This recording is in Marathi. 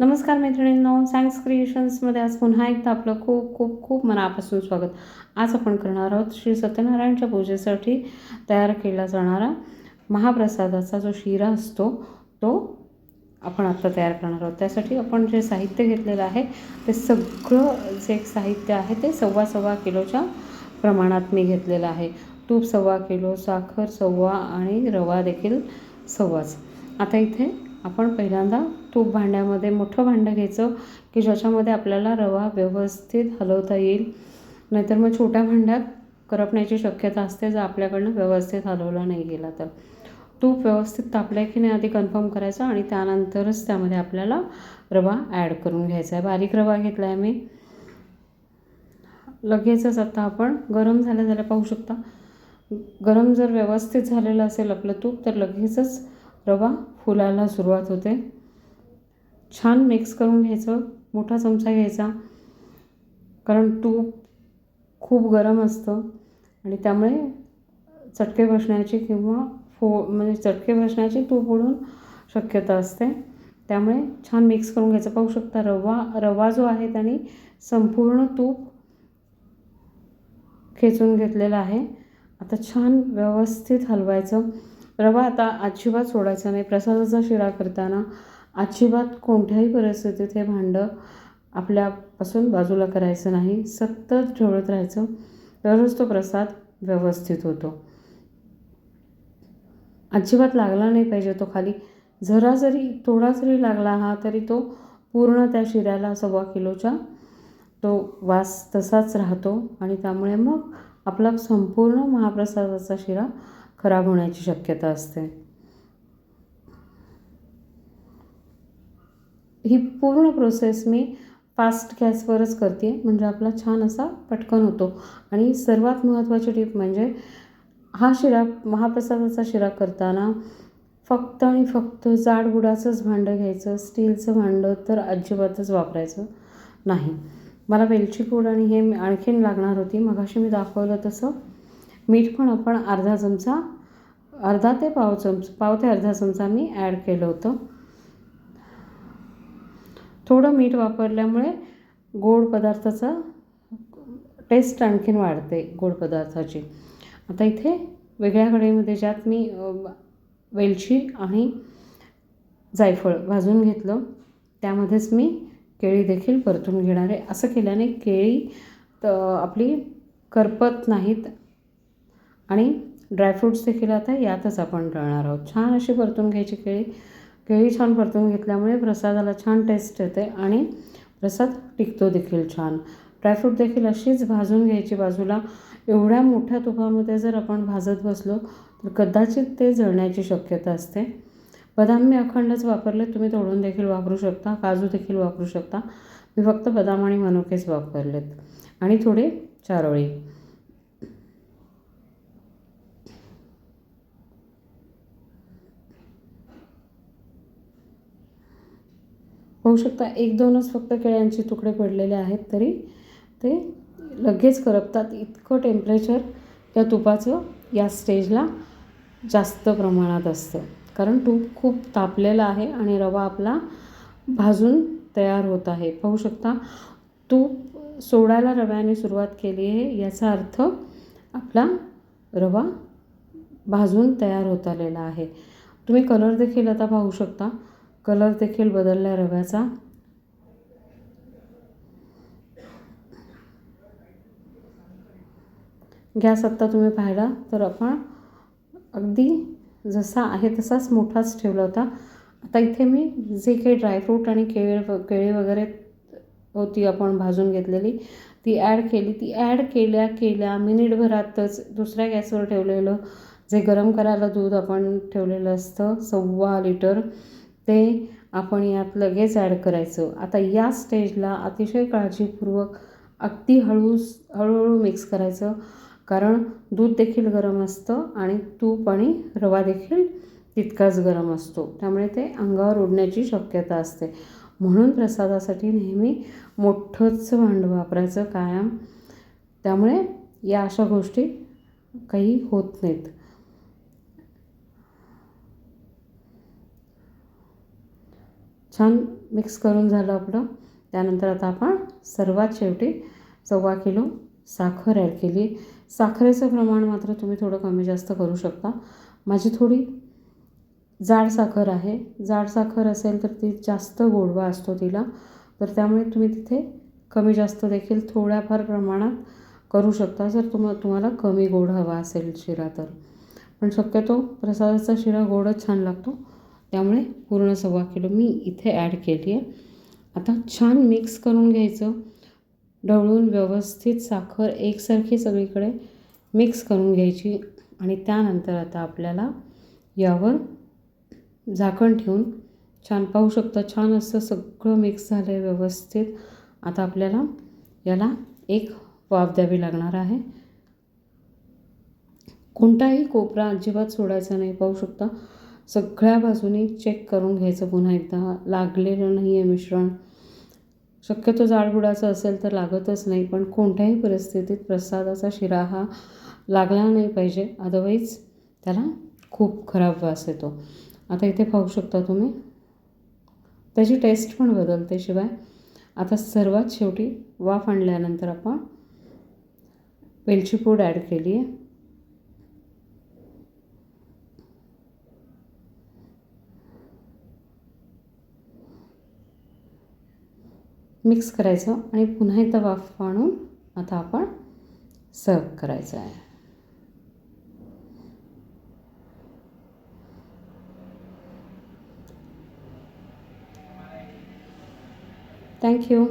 नमस्कार मैत्रिणींनो सायन्स क्रिएशन्समध्ये आज पुन्हा एकदा आपलं खूप खूप खूप मनापासून स्वागत. आज आपण करणार आहोत श्री सत्यनारायणच्या पूजेसाठी तयार केला जाणारा महाप्रसादाचा जो शिरा असतो तो आपण आत्ता तयार करणार आहोत. त्यासाठी आपण जे साहित्य घेतलेलं आहे ते सगळं जे साहित्य आहे ते सव्वा सव्वा किलोच्या प्रमाणात मी घेतलेलं आहे. तूप सव्वा किलो साखर सव्वा आणि रवा देखील सव्वाच. आता इथे आपण पहिल्यांदा तूप भांड्यामध्ये मोठं भांडं घ्यायचं की ज्याच्यामध्ये आपल्याला रवा व्यवस्थित हलवता येईल. नाहीतर मग छोट्या भांड्यात करपण्याची शक्यता असते जर आपल्याकडनं व्यवस्थित हलवला नाही गेला तर. तूप व्यवस्थित तापलं आहे की नाही आधी कन्फर्म करायचं आणि त्यानंतरच त्यामध्ये आपल्याला रवा ॲड करून घ्यायचा आहे. बारीक रवा घेतला आहे मी लगेचच आता आपण गरम झाल्या झाल्या पाहू शकता. गरम जर व्यवस्थित झालेलं असेल आपलं तूप तर लगेचच रवा फुलायला सुरुवात होते. छान मिक्स करून घ्यायचं मोठा चमचा घ्यायचा. कारण तूप खूप गरम असतं आणि त्यामुळे चटके बसण्याची किंवा फो म्हणजे चटके बसण्याची तूप उडून शक्यता असते. त्यामुळे छान मिक्स करून घ्यायचं. पाहू शकता रवा रवा जो आहे त्याने संपूर्ण तूप खेचून घेतलेला आहे. आता छान व्यवस्थित हलवायचं. रवा आता अजिबात सोडायचा नाही. प्रसादाचा शिरा करताना अजिबात कोणत्याही परिस्थितीत हे भांडं आपल्यापासून बाजूला करायचं नाही. सतत ठेवत राहायचं. तरच तो प्रसाद व्यवस्थित होतो. अजिबात लागला नाही पाहिजे तो खाली. जरा जरी थोडा जरी लागला हा तरी तो पूर्ण त्या शिऱ्याला सव्वा किलोच्या तो वास तसाच राहतो. आणि त्यामुळे मग आपला संपूर्ण महाप्रसादाचा शिरा खराब होण्याची शक्यता असते. ही पूर्ण प्रोसेस मी फास्ट गॅसवरच करते. म्हणजे आपला छान असा पटकन होतो. आणि सर्वात महत्त्वाची टीप म्हणजे हा शिरा महाप्रसादाचा शिरा करताना फक्त आणि फक्त जाड गुडाचंच भांडं घ्यायचं स्टीलचं भांडं तर अजिबातच वापरायचं नाही. मला वेलची पूड आणि हे आणखीन लागणार होती. मगाशी मी दाखवलं तसं. मीठ पण आपण अर्धा चमचा अर्धा ते पाव चमच पाव ते अर्धा चमचा मी ॲड केलं होतं. थोडं मीठ वापरल्यामुळे गोड पदार्थाचा टेस्ट आणखीन वाढते गोड पदार्थाची. आता इथे वेगळ्या कढईमध्ये ज्यात मी वेलची आणि जायफळ भाजून घेतलं त्यामध्येच मी केळी देखील परतून घेणार आहे. असं केल्याने केळी तर आपली करपत नाहीत आणि ड्रायफ्रूट्स देखील आता यातच आपण तळणार आहोत. छान अशी परतून घ्यायची केळी. केळी छान परतून घेतल्यामुळे प्रसादाला छान टेस्ट येते आणि प्रसाद टिकतो देखील छान. ड्रायफ्रूट देखील अशीच भाजून घ्यायची बाजूला. एवढ्या मोठ्या तुपामध्ये जर आपण भाजत बसलो तर कदाचित ते जळण्याची शक्यता असते. बदाम मी अखंडच वापरले तुम्ही तोडून देखील वापरू शकता. काजू देखील वापरू शकता. मी फक्त बदाम आणि मनुकेच वापरलेत. आणि थोडे चारोळी. होऊ शकता. एक दोनच फक्त केळ्यांचे तुकडे पडलेले आहेत तरी ते लगेच करपतात. इतकं टेम्परेचर त्या तुपाचं या स्टेजला जास्त प्रमाणात असतं. कारण तूप खूप तापलेलं आहे आणि रवा आपला भाजून तयार होत आहे. पाहू शकता तूप सोडायला रव्याने सुरुवात केली आहे. याचा अर्थ आपला रवा भाजून तयार होत आलेला आहे. तुम्ही कलर देखील आता पाहू शकता. कलर देखील बदलला रव्याचा. गॅस आत्ता तुम्ही पाहिला तर आपण अगदी जसा आहे तसाच मोठाच ठेवला होता. आता इथे मी जे काही ड्रायफ्रूट आणि केळ केळी वगैरे होती आपण भाजून घेतलेली ती ॲड केली. ती ॲड केल्या केल्या मिनिटभरातच दुसऱ्या गॅसवर ठेवलेलं. जे गरम करायला दूध आपण ठेवलेलं असतं सव्वा लिटर ते आपण यात लगेच ॲड करायचं. आता या स्टेजला अतिशय काळजीपूर्वक अगदी हळू हळूहळू मिक्स करायचं. कारण दूध देखील गरम असतं आणि तूप आणि रवा देखील तितकाच गरम असतो. त्यामुळे ते अंगावर उडण्याची शक्यता असते. म्हणून प्रसादासाठी नेहमी मोठंच भांडं वापरायचं कायम. त्यामुळे या अशा गोष्टी काही होत नाहीत. छान मिक्स करून झालं आपलं. त्यानंतर आता आपण सर्वात शेवटी सव्वा किलो साखर ॲड केली. साखरेचं प्रमाण मात्र तुम्ही थोडं कमी जास्त करू शकता. माझी थोडी जाड साखर आहे. जाड साखर असेल तर ती जास्त गोडवा असतो तिला. तर त्यामुळे तुम्ही तिथे कमी जास्त देखील थोड्याफार प्रमाणात करू शकता. जर तुम तुम्हाला कमी गोड हवा असेल शिरा तर. पण शक्यतो प्रसादाचा शिरा गोडच छान लागतो. त्यामुळे पूर्ण सव्वा किलो मी इथे ॲड केली आहे. आता छान मिक्स करून घ्यायचं. ढवळून व्यवस्थित साखर एकसारखी सगळीकडे मिक्स करून घ्यायची. आणि त्यानंतर आता आपल्याला यावर झाकण ठेवून छान पाहू शकता छान असं सगळं मिक्स झालं आहे व्यवस्थित. आता आपल्याला याला एक वाफ द्यावी लागणार आहे. कोणताही कोपरा अजिबात सोडायचा नाही पाहू शकता. सगळ्या बाजूनी चेक करून घ्यायचं पुन्हा एकदा. लागलेलं नाही आहे मिश्रण. शक्यतो जाडबुडाचं असेल तर लागतच नाही पण कोणत्याही परिस्थितीत प्रसादाचा शिरा हा लागला नाही पाहिजे. अदरवाईज त्याला खूप खराब वास येतो. आता इथे पाहू शकता तुम्ही. त्याची टेस्ट पण बदलते शिवाय. आता सर्वात शेवटी वाफ आणल्यानंतर आपण वेलची पूड ॲड केली आहे मिक्स करायचं आणि पुन्हा एकदा वाफ आणून आता आपण सर्व करायचं आहे. थँक्यू